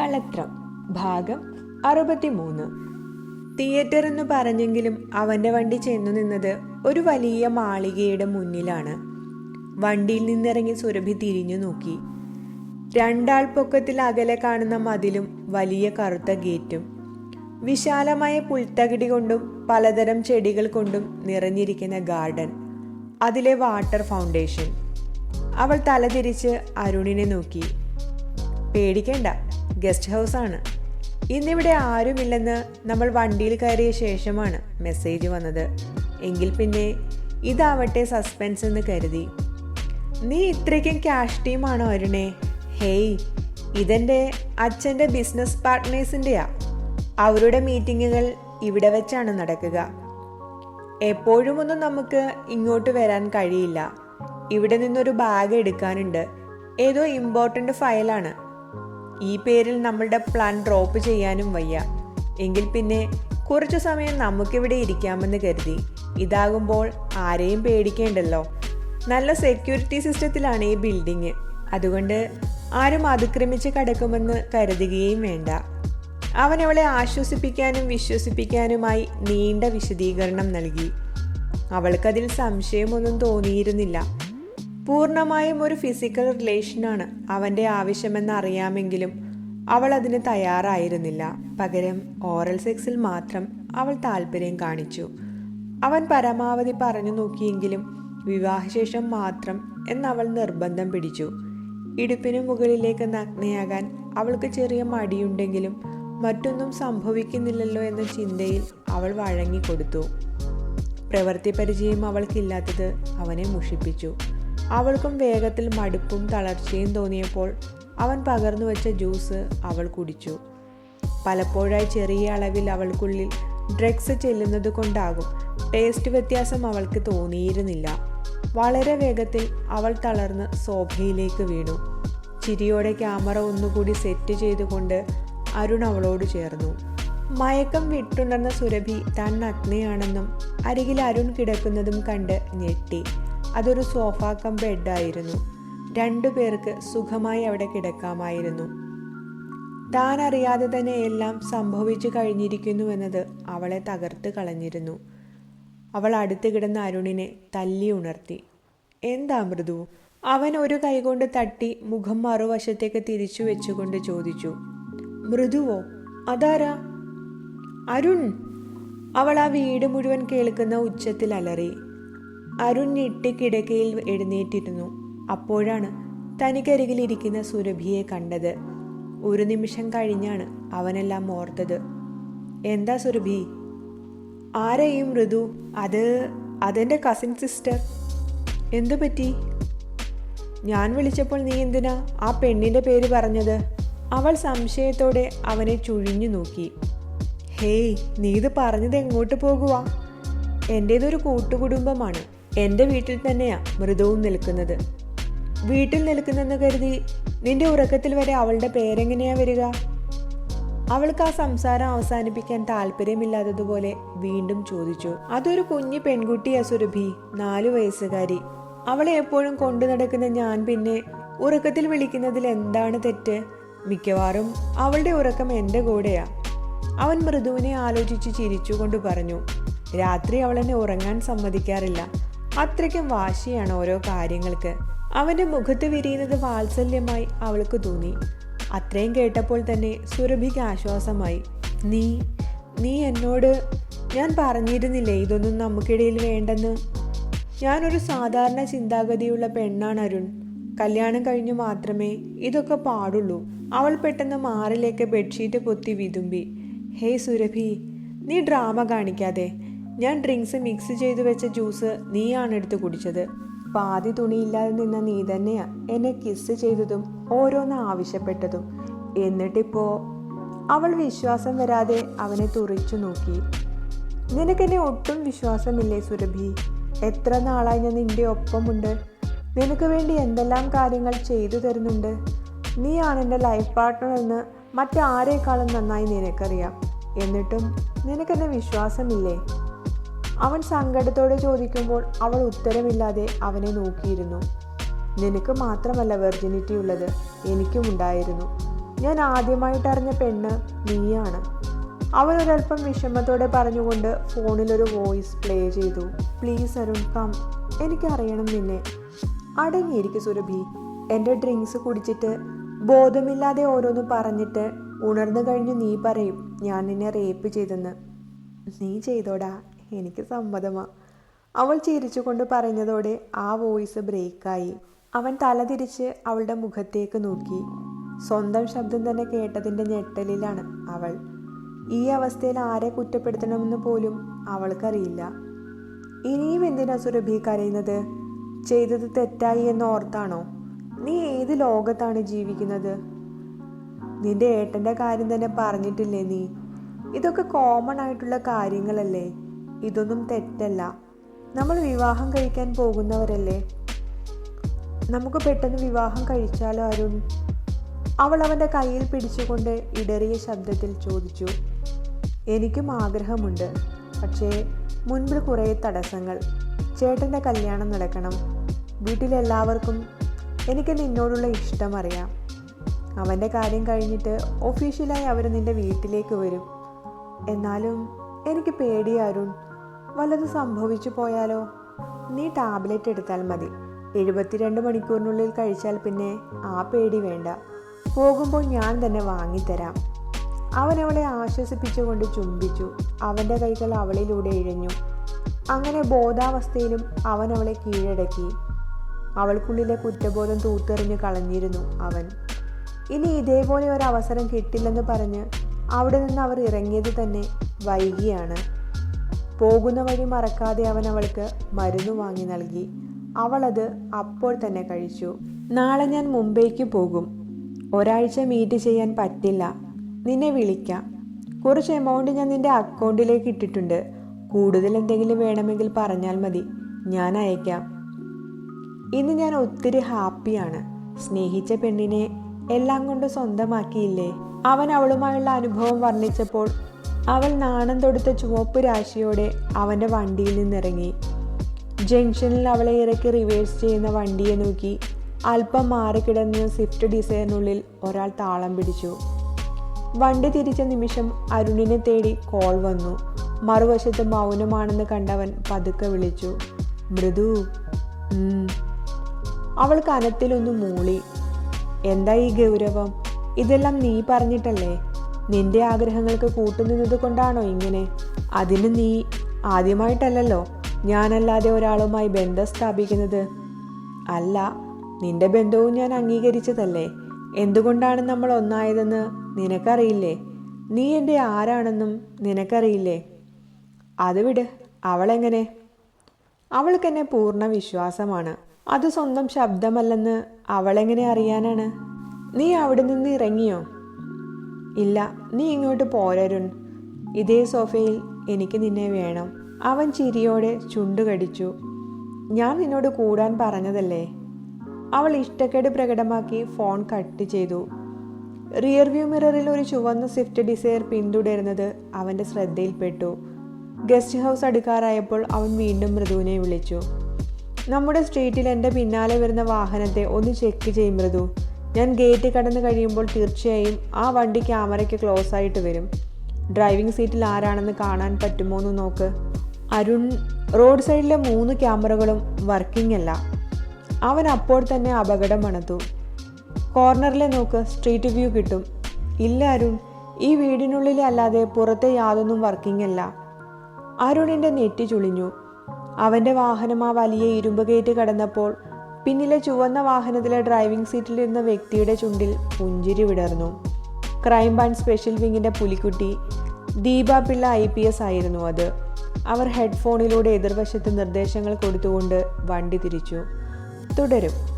കളത്രം ഭാഗം അറുപത്തിമൂന്ന്. തിയേറ്റർ എന്ന് പറഞ്ഞെങ്കിലും അവന്റെ വണ്ടി ചെന്നു നിന്നത് ഒരു വലിയ മാളികയുടെ മുന്നിലാണ്. വണ്ടിയിൽ നിന്നിറങ്ങി സുരഭി തിരിഞ്ഞു നോക്കി. രണ്ടാൾ പൊക്കത്തിൽ അകലെ കാണുന്ന മതിലും വലിയ കറുത്ത ഗേറ്റും വിശാലമായ പുൽത്തകിടി കൊണ്ടും പലതരം ചെടികൾ കൊണ്ടും നിറഞ്ഞിരിക്കുന്ന ഗാർഡൻ അതിലെ വാട്ടർ ഫൗണ്ടേഷൻ. അവൾ തലതിരിച്ച് അരുണിനെ നോക്കി. പേടിക്കണ്ട ഗസ്റ്റ് ഹൗസ് ആണ് ഇന്നിവിടെ ആരുമില്ലെന്ന് നമ്മൾ വണ്ടിയിൽ കയറിയ ശേഷമാണ് മെസ്സേജ് വന്നത്. എങ്കിൽ പിന്നെ ഇതാവട്ടെ സസ്പെൻസ് എന്ന് കരുതി. നീ ഇത്രയ്ക്കും ക്യാഷ് ടീമാണോ അരുണേ? ഹേയ് ഇതെന്റെ അച്ഛന്റെ ബിസിനസ് പാർട്ട്നേഴ്സിന്റെയാ. അവരുടെ മീറ്റിങ്ങുകൾ ഇവിടെ വെച്ചാണ് നടക്കുക. എപ്പോഴും ഒന്നും നമുക്ക് ഇങ്ങോട്ട് വരാൻ കഴിയില്ല. ഇവിടെ നിന്നൊരു ബാഗ് എടുക്കാനുണ്ട്. ഏതോ ഇമ്പോർട്ടന്റ് ഫയലാണ്. ഈ പേരിൽ നമ്മളുടെ പ്ലാൻ ഡ്രോപ്പ് ചെയ്യാനും വയ്യ. എങ്കിൽ പിന്നെ കുറച്ചു സമയം നമുക്കിവിടെ ഇരിക്കാമെന്ന് കരുതി. ഇതാകുമ്പോൾ ആരെയും പേടിക്കേണ്ടല്ലോ. നല്ല സെക്യൂരിറ്റി സിസ്റ്റത്തിലാണ് ഈ ബിൽഡിങ് അതുകൊണ്ട് ആരും അതിക്രമിച്ച് കടക്കുമെന്ന് കരുതുകയും വേണ്ട. അവൻ അവളെ ആശ്വസിപ്പിക്കാനും വിശ്വസിപ്പിക്കാനുമായി നീണ്ട വിശദീകരണം നൽകി. അവൾക്കതിൽ സംശയമൊന്നും തോന്നിയിരുന്നില്ല. പൂർണമായും ഒരു ഫിസിക്കൽ റിലേഷനാണ് അവന്റെ ആവശ്യമെന്ന് അറിയാമെങ്കിലും അവൾ അതിന് തയ്യാറായിരുന്നില്ല. പകരം ഓറൽ സെക്സിൽ മാത്രം അവൾ താല്പര്യം കാണിച്ചു. അവൻ പരമാവധി പറഞ്ഞു നോക്കിയെങ്കിലും വിവാഹശേഷം മാത്രം എന്നവൾ നിർബന്ധം പിടിച്ചു. ഇടുപ്പിന് മുകളിലേക്ക് നഗ്നയാകാൻ അവൾക്ക് ചെറിയ മടിയുണ്ടെങ്കിലും മറ്റൊന്നും സംഭവിക്കുന്നില്ലല്ലോ എന്ന ചിന്തയിൽ അവൾ വഴങ്ങിക്കൊടുത്തു. പ്രവൃത്തി പരിചയം അവൾക്കില്ലാത്തത് അവനെ മുഷിപ്പിച്ചു. അവൾക്കും വേഗത്തിൽ മടുപ്പും തളർച്ചയും തോന്നിയപ്പോൾ അവൻ പകർന്നു വെച്ച ജ്യൂസ് അവൾ കുടിച്ചു. പലപ്പോഴായി ചെറിയ അളവിൽ അവൾക്കുള്ളിൽ ഡ്രഗ്സ് ചെല്ലുന്നത് കൊണ്ടാകും ടേസ്റ്റ് വ്യത്യാസം അവൾക്ക് തോന്നിയിരുന്നില്ല. വളരെ വേഗത്തിൽ അവൾ തളർന്ന് സോഫയിലേക്ക് വീണു. ചിരിയോടെ ക്യാമറ ഒന്നുകൂടി സെറ്റ് ചെയ്തുകൊണ്ട് അരുൺ അവളോട് ചേർന്നു. മയക്കം വിട്ടുണർന്ന സുരഭി താൻ നഗ്നയാണെന്നും അരികിൽ അരുൺ കിടക്കുന്നതും കണ്ട് ഞെട്ടി. അതൊരു സോഫ കം ബെഡായിരുന്നു രണ്ടു പേർക്ക് സുഖമായി അവിടെ കിടക്കാമായിരുന്നു. താൻ അറിയാതെ തന്നെ എല്ലാം സംഭവിച്ചു കഴിഞ്ഞിരിക്കുന്നുവെന്നത് അവളെ തകർത്ത് കളഞ്ഞിരുന്നു. അവൾ അടുത്ത് കിടന്ന അരുണിനെ തല്ലി ഉണർത്തി. എന്താ മൃദു? അവൻ ഒരു കൈകൊണ്ട് തട്ടി മുഖം മറുവശത്തേക്ക് തിരിച്ചു വെച്ചുകൊണ്ട് ചോദിച്ചു. മൃദുവോ അതാരാ? അരുൺ. അവൾ ആ വീട് മുഴുവൻ കേൾക്കുന്ന ഉച്ചത്തിൽ അലറി. അരുൺ കിടക്കയിൽ എഴുന്നേറ്റിരുന്നു. അപ്പോഴാണ് തനിക്കരികിലിരിക്കുന്ന സുരഭിയെ കണ്ടത്. ഒരു നിമിഷം കഴിഞ്ഞാണ് അവനെല്ലാം ഓർത്തത്. എന്താ സുരഭി? ആരെയും മൃദു? അത് അതെന്റെ കസിൻ സിസ്റ്റർ എന്തു പറ്റി? ഞാൻ വിളിച്ചപ്പോൾ നീ എന്തിനാ ആ പെണ്ണിന്റെ പേര് പറഞ്ഞത്? അവൾ സംശയത്തോടെ അവനെ ചുഴിഞ്ഞു നോക്കി. ഹേയ് നീ ഇത് പറഞ്ഞത് എങ്ങോട്ട് പോകുവാ? എന്റേതൊരു കൂട്ടുകുടുംബമാണ്. എന്റെ വീട്ടിൽ തന്നെയാ മൃദുവും നിൽക്കുന്നത്. വീട്ടിൽ നിൽക്കുന്നെന്ന് കരുതി നിന്റെ ഉറക്കത്തിൽ വരെ അവളുടെ പേരെങ്ങനെയാ വരിക? അവൾക്ക് ആ സംസാരം അവസാനിപ്പിക്കാൻ താല്പര്യമില്ലാത്തതുപോലെ വീണ്ടും ചോദിച്ചു. അതൊരു കുഞ്ഞു പെൺകുട്ടിയാ സുരഭി നാലു വയസ്സുകാരി. അവളെ എപ്പോഴും കൊണ്ടു നടക്കുന്ന ഞാൻ പിന്നെ ഉറക്കത്തിൽ വിളിക്കുന്നതിൽ എന്താണ് തെറ്റ്? മിക്കവാറും അവളുടെ ഉറക്കം എന്റെ കൂടെയാ. അവൻ മൃദുവിനെ ആലോചിച്ച് ചിരിച്ചുകൊണ്ട് പറഞ്ഞു രാത്രി അവളെന്നെ ഉറങ്ങാൻ സമ്മതിക്കാറില്ല. അത്രയ്ക്കും വാശിയാണ് ഓരോ കാര്യങ്ങൾക്ക്. അവന്റെ മുഖത്ത് വിരിയുന്നത് വാത്സല്യമായി അവൾക്ക് തോന്നി. അത്രയും കേട്ടപ്പോൾ തന്നെ സുരഭിക്ക് ആശ്വാസമായി. നീ നീ എന്നോട് ഞാൻ പറഞ്ഞിരുന്നില്ലേ ഇതൊന്നും നമുക്കിടയിൽ വേണ്ടെന്ന്? ഞാനൊരു സാധാരണ ചിന്താഗതിയുള്ള പെണ്ണാണ് അരുൺ. കല്യാണം കഴിഞ്ഞു മാത്രമേ ഇതൊക്കെ പാടുള്ളൂ. അവൾ പെട്ടെന്ന് മാറിലേക്ക് ബെഡ്ഷീറ്റ് പൊത്തി വിതുമ്പി. ഹേയ് സുരഭി നീ ഡ്രാമ കാണിക്കാതെ. ഞാൻ ഡ്രിങ്ക്സ് മിക്സ് ചെയ്ത് വെച്ച ജ്യൂസ് നീയാണ് എടുത്ത് കുടിച്ചത്. പാതി തുണിയില്ലാതെ നിന്ന നീ തന്നെയാ എന്നെ കിസ് ചെയ്തതും ഓരോന്ന് ആവശ്യപ്പെട്ടതും. എന്നിട്ടിപ്പോ അവൾ വിശ്വാസം വരാതെ അവനെ തുറിച്ചു നോക്കി. നിനക്കെന്നെ ഒട്ടും വിശ്വാസമില്ലേ സുരഭി? എത്ര നാളായി ഞാൻ നിന്റെ ഒപ്പമുണ്ട്? നിനക്ക് വേണ്ടി എന്തെല്ലാം കാര്യങ്ങൾ ചെയ്തു തരുന്നുണ്ട്? നീയാണ് എന്റെ ലൈഫ് പാർട്ട്ണർ എന്ന് മറ്റാരേക്കാളും നന്നായി നിനക്കറിയാം. എന്നിട്ടും നിനക്കെന്നെ വിശ്വാസമില്ലേ? അവൻ സങ്കടത്തോടെ ചോദിക്കുമ്പോൾ അവൾ ഉത്തരമില്ലാതെ അവനെ നോക്കിയിരുന്നു. നിനക്ക് മാത്രമല്ല വെർജിനിറ്റി ഉള്ളത്. എനിക്കും ഉണ്ടായിരുന്നു. ഞാൻ ആദ്യമായിട്ടറിഞ്ഞ പെണ്ണ് നീയാണ്. അവൻ ഒരൽപ്പം വിഷമത്തോടെ പറഞ്ഞുകൊണ്ട് ഫോണിലൊരു വോയിസ് പ്ലേ ചെയ്തു. പ്ലീസ് അരുൺ കം എനിക്കറിയണം നിന്നെ. അടങ്ങിയിരിക്കും സുരഭി. എന്റെ ഡ്രിങ്ക്സ് കുടിച്ചിട്ട് ബോധമില്ലാതെ ഓരോന്ന് പറഞ്ഞിട്ട് ഉണർന്നു കഴിഞ്ഞ് നീ പറയും ഞാൻ നിന്നെ റേപ്പ് ചെയ്തെന്ന്. നീ ചെയ്തോടാ. എനിക്ക് സമ്മതമാ. അവൾ ചിരിച്ചുകൊണ്ട് പറഞ്ഞതോടെ ആ വോയിസ് ബ്രേക്കായി. അവൻ തലതിരിച്ച് അവളുടെ മുഖത്തേക്ക് നോക്കി. സ്വന്തം ശബ്ദം തന്നെ കേട്ടതിന്റെ ഞെട്ടലിലാണ് അവൾ. ഈ അവസ്ഥയിൽ ആരെ കുറ്റപ്പെടുത്തണമെന്ന് പോലും അവൾക്കറിയില്ല. ഇനിയും എന്തിനാ സുരഭി കരയുന്നത്? ചെയ്തത് തെറ്റായി എന്ന് ഓർത്താണോ? നീ ഏത് ലോകത്താണ് ജീവിക്കുന്നത്? നിന്റെ ഏട്ടന്റെ കാര്യം തന്നെ പറഞ്ഞിട്ടില്ലേ നീ? ഇതൊക്കെ കോമൺ ആയിട്ടുള്ള കാര്യങ്ങളല്ലേ? ഇതൊന്നും തെറ്റല്ല. നമ്മൾ വിവാഹം കഴിക്കാൻ പോകുന്നവരല്ലേ? നമുക്ക് പെട്ടെന്ന് വിവാഹം കഴിച്ചാലോ അരുൺ? അവൾ അവന്റെ കയ്യിൽ പിടിച്ചുകൊണ്ട് ഇടറിയ ശബ്ദത്തിൽ ചോദിച്ചു. എനിക്കും ആഗ്രഹമുണ്ട്. പക്ഷേ മുൻപിൽ കുറേ തടസ്സങ്ങൾ. ചേട്ടന്റെ കല്യാണം നടക്കണം. വീട്ടിലെല്ലാവർക്കും എനിക്ക് നിന്നോടുള്ള ഇഷ്ടം അറിയാം. അവന്റെ കാര്യം കഴിഞ്ഞിട്ട് ഒഫീഷ്യലായി അവർ നിന്റെ വീട്ടിലേക്ക് വരും. എന്നാലും എനിക്ക് പേടി അരുൺ. വല്ലത് സംഭവിച്ചു പോയാലോ? നീ ടാബ്ലറ്റ് എടുത്താൽ മതി. എഴുപത്തിരണ്ട് മണിക്കൂറിനുള്ളിൽ കഴിച്ചാൽ പിന്നെ ആ പേടി വേണ്ട. പോകുമ്പോൾ ഞാൻ തന്നെ വാങ്ങിത്തരാം. അവൻ അവളെ ആശ്വസിപ്പിച്ചുകൊണ്ട് ചുംബിച്ചു. അവന്റെ കൈകൾ അവളിലൂടെ ഇഴഞ്ഞു. അങ്ങനെ ബോധാവസ്ഥയിലും അവൻ അവളെ കീഴടക്കി. അവൾക്കുള്ളിലെ കുറ്റബോധം തൂത്തെറിഞ്ഞു കളഞ്ഞിരുന്നു അവൻ. ഇനി ഇതേപോലെ ഒരു അവസരം കിട്ടില്ലെന്ന് പറഞ്ഞ് അവിടെ നിന്ന് അവർ ഇറങ്ങിയത് തന്നെ വൈകിയാണ്. പോകുന്ന വഴി മറക്കാതെ അവൻ അവൾക്ക് മരുന്ന് വാങ്ങി നൽകി. അവളത് അപ്പോൾ തന്നെ കഴിച്ചു. നാളെ ഞാൻ മുംബൈക്ക് പോകും. ഒരാഴ്ച മീറ്റ് ചെയ്യാൻ പറ്റില്ല. നിന്നെ വിളിക്കാം. കുറച്ച് എമൗണ്ട് ഞാൻ നിന്റെ അക്കൗണ്ടിലേക്ക് ഇട്ടിട്ടുണ്ട്. കൂടുതൽ എന്തെങ്കിലും വേണമെങ്കിൽ പറഞ്ഞാൽ മതി. ഞാൻ അയക്കാം. ഇന്ന് ഞാൻ ഒത്തിരി ഹാപ്പിയാണ്. സ്നേഹിച്ച പെണ്ണിനെ എല്ലാം കൊണ്ട് സ്വന്തമാക്കിയില്ലേ? അവൻ അവളുമായുള്ള അനുഭവം വർണിച്ചപ്പോൾ അവൾ നാണം തൊടുത്ത ചുവപ്പ് രാശിയോടെ അവന്റെ വണ്ടിയിൽ നിന്നിറങ്ങി. ജംഗ്ഷനിൽ അവളെ ഇറക്കി റിവേഴ്സ് ചെയ്യുന്ന വണ്ടിയെ നോക്കി അല്പം മാറിക്കിടന്ന് സ്വിഫ്റ്റ് ഡിസൈറിനുള്ളിൽ ഒരാൾ താളം പിടിച്ചു. വണ്ടി തിരിച്ച നിമിഷം അരുണിനെ തേടി കോൾ വന്നു. മറുവശത്ത് മൗനമാണെന്ന് കണ്ടവൻ പതുക്കെ വിളിച്ചു. മൃദു. അവൾ കനത്തിലൊന്ന് മൂളി. എന്താ ഈ ഗൗരവം? ഇതെല്ലാം നീ പറഞ്ഞിട്ടല്ലേ? നിന്റെ ആഗ്രഹങ്ങൾക്ക് കൂട്ടുനിന്നത് കൊണ്ടാണോ ഇങ്ങനെ? അതിന് നീ ആദ്യമായിട്ടല്ലല്ലോ ഞാനല്ലാതെ ഒരാളുമായി ബന്ധം സ്ഥാപിക്കുന്നത്. അല്ല നിന്റെ ബന്ധവും ഞാൻ അംഗീകരിച്ചതല്ലേ? എന്തുകൊണ്ടാണ് നമ്മൾ ഒന്നായതെന്ന് നിനക്കറിയില്ലേ? നീ എന്റെ ആരാണെന്നും നിനക്കറിയില്ലേ? അത് വിട് അവളെങ്ങനെ? അവൾക്കെന്നെ പൂർണ വിശ്വാസമാണ്. അത് സ്വന്തം ശബ്ദമല്ലെന്ന് അവളെങ്ങനെ അറിയാനാണ്? നീ അവിടെ നിന്ന് ഇറങ്ങിയോ? ഇല്ല നീ ഇങ്ങോട്ട് പോരരുൺ ഇതേ സോഫയിൽ എനിക്ക് നിന്നെ വേണം. അവൻ ചിരിയോടെ ചുണ്ടുകടിച്ചു ഞാൻ നിന്നോട് കൂടാൻ പറഞ്ഞതല്ലേ? അവൾ ഇഷ്ടക്കേട് പ്രകടമാക്കി ഫോൺ കട്ട് ചെയ്തു. റിയർ വ്യൂ മിററിൽ ഒരു ചുവന്ന സ്വിഫ്റ്റ് ഡിസയർ പിന്തുടരുന്നത് അവന്റെ ശ്രദ്ധയിൽപ്പെട്ടു. ഗസ്റ്റ് ഹൗസ് അടുക്കാറായപ്പോൾ അവൻ വീണ്ടും മൃദുവിനെ വിളിച്ചു. നമ്മുടെ സ്ട്രീറ്റിൽ എന്റെ പിന്നാലെ വരുന്ന വാഹനത്തെ ഒന്ന് ചെക്ക് ചെയ്യും മൃദു. ഞാൻ ഗേറ്റ് കടന്ന് കഴിയുമ്പോൾ തീർച്ചയായും ആ വണ്ടി ക്യാമറയ്ക്ക് ക്ലോസ് ആയിട്ട് വരും. ഡ്രൈവിംഗ് സീറ്റിൽ ആരാണെന്ന് കാണാൻ പറ്റുമോ എന്ന് നോക്ക്. അരുൺ റോഡ് സൈഡിലെ മൂന്ന് ക്യാമറകളും വർക്കിംഗ് അല്ല. അവൻ അപ്പോൾ തന്നെ അപകടം മണത്തു കോർണറിലെ നോക്ക് സ്ട്രീറ്റ് വ്യൂ കിട്ടും. ഇല്ല അരുൺ ഈ വീടിനുള്ളിലെ അല്ലാതെ പുറത്തെ യാതൊന്നും വർക്കിംഗ് അല്ല. അരുണിന്റെ നെറ്റി ചുളിഞ്ഞു. അവന്റെ വാഹനം ആ വലിയ ഇരുമ്പ് ഗേറ്റ് കടന്നപ്പോൾ പിന്നിലെ ചുവന്ന വാഹനത്തിലെ ഡ്രൈവിംഗ് സീറ്റിലിരുന്ന വ്യക്തിയുടെ ചുണ്ടിൽ പുഞ്ചിരി വിടർന്നു. ക്രൈം ബാൻഡ് സ്പെഷ്യൽ വിങ്ങിന്റെ പുലിക്കുട്ടി Deepa Pillai I P S ആയിരുന്നു അത്. അവർ ഹെഡ്ഫോണിലൂടെ എതിർവശത്ത് നിർദ്ദേശങ്ങൾ കൊടുത്തുകൊണ്ട് വണ്ടി തിരിച്ചു. തുടരും.